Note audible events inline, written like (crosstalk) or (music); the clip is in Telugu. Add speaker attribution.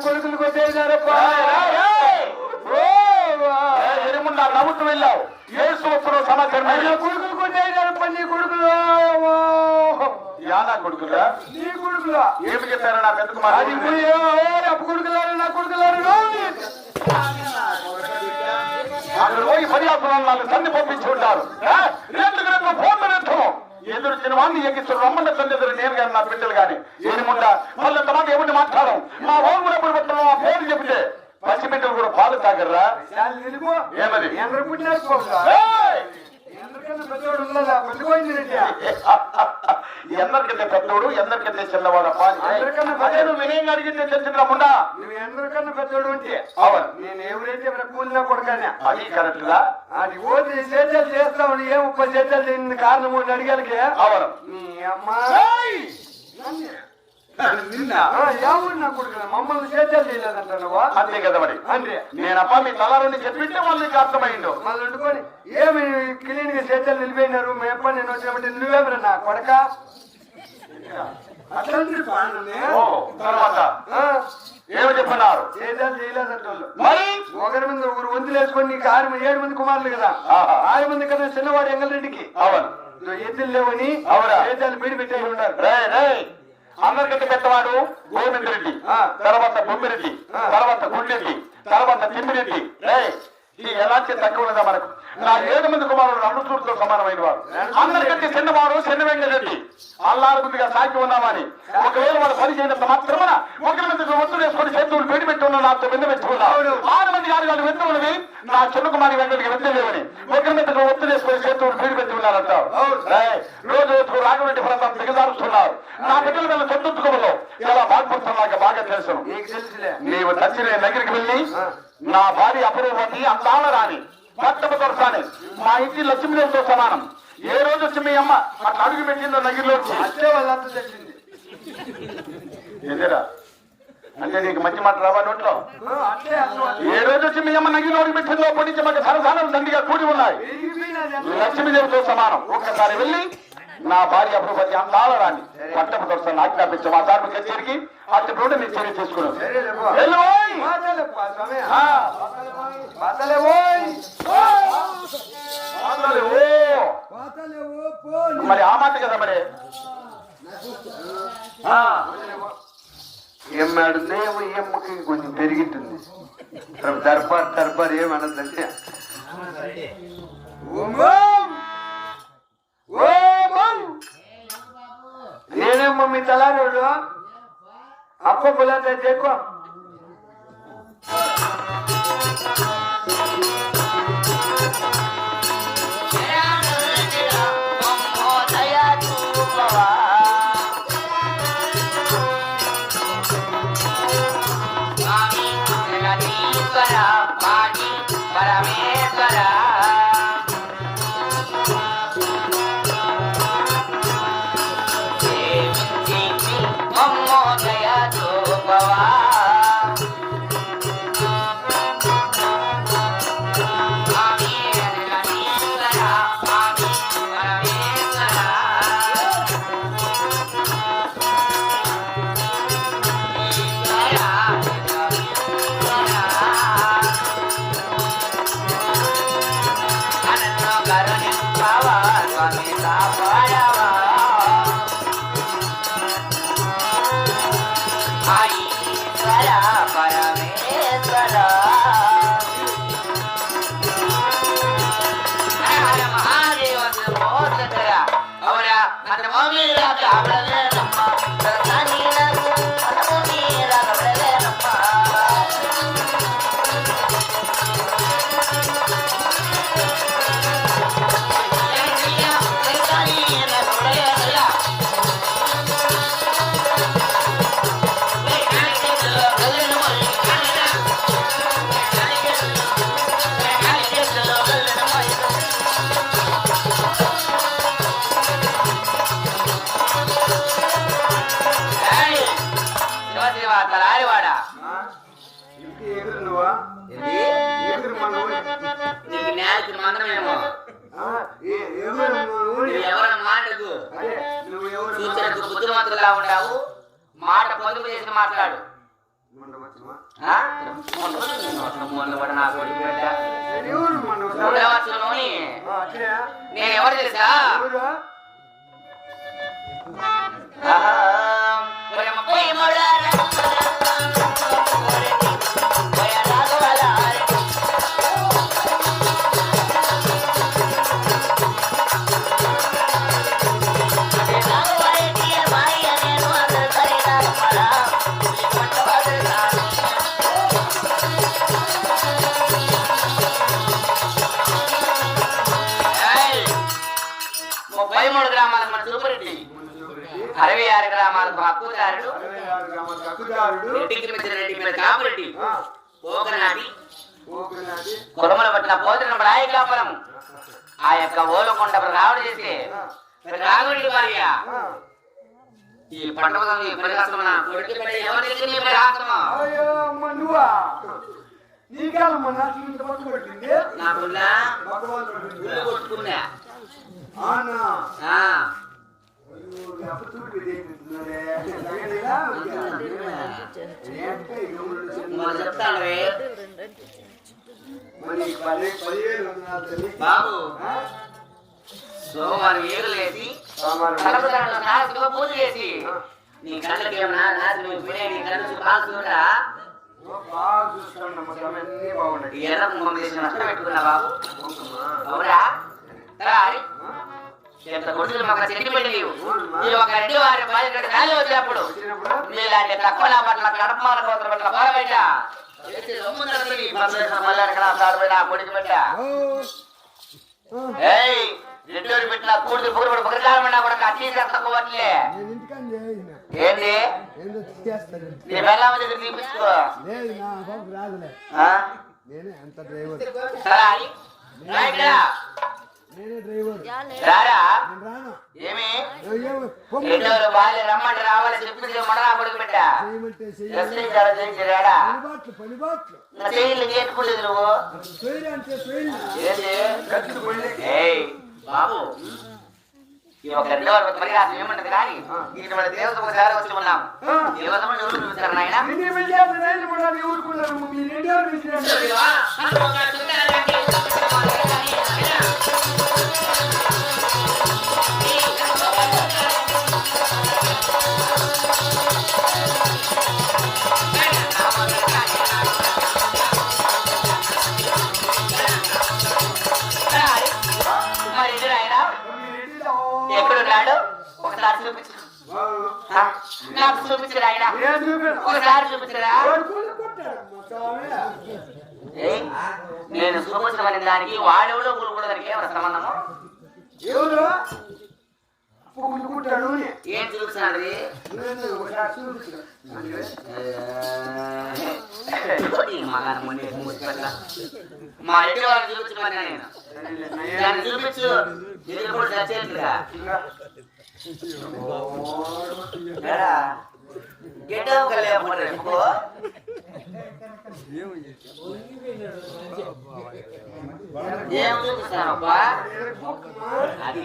Speaker 1: కొడుకులు కొట్టేశారప్ప
Speaker 2: ఎరుముండా నవ్వుతూ వెళ్ళావు. ఏ సంవత్సరం సమాచారం
Speaker 1: కొడుకులు కొట్టేశారప్ప నీ కొడుకులు
Speaker 2: యానా కొడుకులా?
Speaker 1: నీ కొడుకులు.
Speaker 2: ఏమి చెప్పారు నా పెద్ద
Speaker 1: అది
Speaker 2: కుమారుడు
Speaker 1: పోయి, ఓ, అప్పు కొడుకులారు నా కొడుకులారు.
Speaker 2: అక్కడ పోయి పర్యావరణాలు నాలుగు తన్ని పంపించి ఉంటారు ఆ? రెండు రెండు ఫోన్లు నెట్టం ఎదురు సినిమాన్ని ఎక్కిస్తారు రమ్మన్న తల్లి ఎదురు నేను కానీ నా బిడ్డలు కానీ ఏముండా వాళ్ళు ఎంతమంది ఎవరిని మాట్లాడడం? మా ఫోన్ కూడా ఎప్పుడు పెట్టడం ఆ ఫోన్ చెప్తే పసి బిడ్డలు కూడా పాలు తాగర్రా. ఏమది!
Speaker 1: ఎందరికన్నా పెద్దవాడు ఉన్నదా పెద్దపోయింది రెడ్డి. (laughs)
Speaker 2: ఎందరికంటే పెద్దోడు ఎందరికంటే చిన్నవాడు అదే నువ్వు వినయంగా అడిగితే తెలిసిన ముండా?
Speaker 1: నువ్వు ఎందరికన్నా పెద్దోడు ఉంటే
Speaker 2: అవును.
Speaker 1: నేను ఎవరైతే కూలినా కొడకానే
Speaker 2: అది కరెక్ట్గా
Speaker 1: అది పోతే సేద్యాలు చేస్తామని ఏం ముప్పై చేయని కారణం మూడు అడిగాలకి?
Speaker 2: అవును.
Speaker 1: నీ అమ్మ. నా కొడుకు మమ్మల్ని సేద్యాలు చేయలేదంట నువ్వు
Speaker 2: అంతే కదా మరి.
Speaker 1: అంటే
Speaker 2: నేనప్ప మీ తలారుని చెప్పింటే వాళ్ళు నీకు అర్థమైండు.
Speaker 1: మళ్ళీ వండుకొని ఏమి క్లీన్గా సేద్యాలు నిలిపోయినారు మీ అప్ప నేను వచ్చినప్పుడు నువ్వేమరా నా కొడక? అట్లాంటి
Speaker 2: తర్వాత. ఏమి చెప్పన్నారు?
Speaker 1: సేద్యాలు చేయలేదంట
Speaker 2: మరి?
Speaker 1: ఒకరి మీద ఒకరు వంతులు వేసుకొని నీకు ఆరు ఏడు మంది కుమారులు కదా. ఆరు మంది కదా చిన్నవాడు ఎంగలరెడ్డికి.
Speaker 2: అవును.
Speaker 1: ఎద్దులు లేవని
Speaker 2: అవునా?
Speaker 1: సేద్యాలు బీడి పెట్టేసి ఉన్నారు
Speaker 2: అందరికంటే పెద్దవాడు గోవింద్ రెడ్డి. తర్వాత బొమ్మిరెడ్డి. తర్వాత గుండెడ్డి తర్వాత తిమ్మిరెడ్డి ఎలాంటి తక్కువ మనకు నా ఏడు మంది కుమారులు అమృతూరుతో సమానమైన వారు అందరికంటే చిన్నవాడు చెన్నవెంగరెడ్డి అల్లారు ముందుగా సాగి ఉన్నామని. ఒకవేళ వాళ్ళు పని చేయనంత మాత్రమన ఒకరి మంది ఒత్తులు వేసుకొని చేతులు పెడి పెట్టి ఉన్న నాతో వెంద పెట్టుకున్నాడు ఆరు మంది ఆరు గారు వెంద ఉన్నవి నా చిన్న కుమారి వెంకటికి వెంద లేవని. ఒకరి మీద ఒత్తులు వేసుకొని చేతులు పెడి పెట్టి ఉన్నారంటారు రేయ్, రోజు రోజుకు రాఘవరెడ్డి ప్రాంతం దిగజారుస్తున్నారు. నా బిడ్డల మీద సొంతుకోవలో ఎలా బాధపడుతున్నా బాగా తెలుసు. నీవు దక్షిణ దగ్గరికి వెళ్ళి నా భార్య అపరూపతి అందాల రాని పట్టపు దొరసాని మా ఇంటి లక్ష్మీదేవితో సమానం. ఏ రోజు వచ్చి మీ అమ్మ అట్లా అడుగు పెట్టిందో నగిరిలో వచ్చి
Speaker 1: వాళ్ళంతా తెలిసింది.
Speaker 2: ఎదురా అంటే నీకు మంచి మాట రావా నోట్లో? ఏ రోజు వచ్చి మీ అమ్మ అడుగు పెట్టిందో పొడిచి మాకు సరసానాలు దండిగా కూడి ఉన్నాయి. లక్ష్మీదేవితో సమానం. ఒక్కసారి వెళ్ళి నా భార్య అపరూపతి అందాల రాని పట్టపు దొరసాన్ని ఆజ్ఞాపించి మా ధర్మ కచేరికి అటు నుండి నేను చర్య చేసుకున్నాను. ఆ. మరి ఆ మాట కదా మరి? ఆ,
Speaker 1: ఏమాడుందో ఏమో ఈ అమ్మకి కొంచెం పెరిగింటుంది Darbar Darbar ఏమన్నదంటే ¿Tiene un mamita
Speaker 3: largo, no? ¿A
Speaker 1: poco la te
Speaker 3: teco? బుద్ధిమంతులా ఉంటావు మాట పొదుపు చేసి మాట్లాడు?
Speaker 1: నేను ఎవరు
Speaker 3: తెలుసా? అరవై ఆరు గ్రామాలకు హక్కుదారుడు కాపురెడ్డి. కురమల పట్టిన పోతున్న రాయి కాపురం ఆ యొక్క ఓలకొండ రావడం చేస్తే రాగుడి భార్య. ఈ. గుళ్ళు కొట్టుకున్నా.
Speaker 1: అవునా?
Speaker 3: బాబు? సోమవారం. తలకు తలకు నాలుగు పూజ చేసి నీ కళ్ళకి ఏమన్నా అయిపోయినాయి, నీ కళ్ళు కాల్చుకుంటా
Speaker 1: బాగా
Speaker 3: చేసి నష్టం పెట్టుకున్నా బాబు.
Speaker 1: అవునమ్మా.
Speaker 3: ఎంత కొడుకులు మాకు చెట్టు పెట్టి నీవు ఈ ఒక రెడ్డి వారి బాధ్యత ఖాళీ వచ్చినప్పుడు మీలాంటి తక్కువ పట్ల కడపమాన కోతల పట్ల ఏయ్ రెడ్డి పెట్టిన కూడి పొగరు పొగరకాలమన్నా కూడా అట్టి తక్కువ పట్లే
Speaker 4: నేను ఇంటికని చేసిన
Speaker 3: ఏంది? నీ దగ్గర తీపించుకో?
Speaker 4: నేనే అంత డ్రైవర్.
Speaker 3: రారా? ఏమి. రెండోరు బాల్య రమ్మంటే రావాలి చెప్పింది కొడుకు చేతుకోలేదు నువ్వు. బాబు. ఈ ఒక రెండో వరకు మరి అసలు ఏమంటది కానీ మన దేవత ఒకసారి వచ్చి ఉన్నాం.
Speaker 1: ఆ.
Speaker 3: దేవతమ్మ ఎవరు నాయన? నాకు చూపించు? నాయన ఒకసారి
Speaker 1: వాడు
Speaker 3: నేను చూపించమని దానికి వాడెవడో కూడుకోవడానికి ఏమైనా సంబంధము ఏం చూపిస్తున్నది మా ఇంటి వాళ్ళని చూపించమని నేను. దాన్ని చూపించు. కూడా గెడ్డం కలియకుండా రేపు ఏం చూపిస్తానప్పా అది.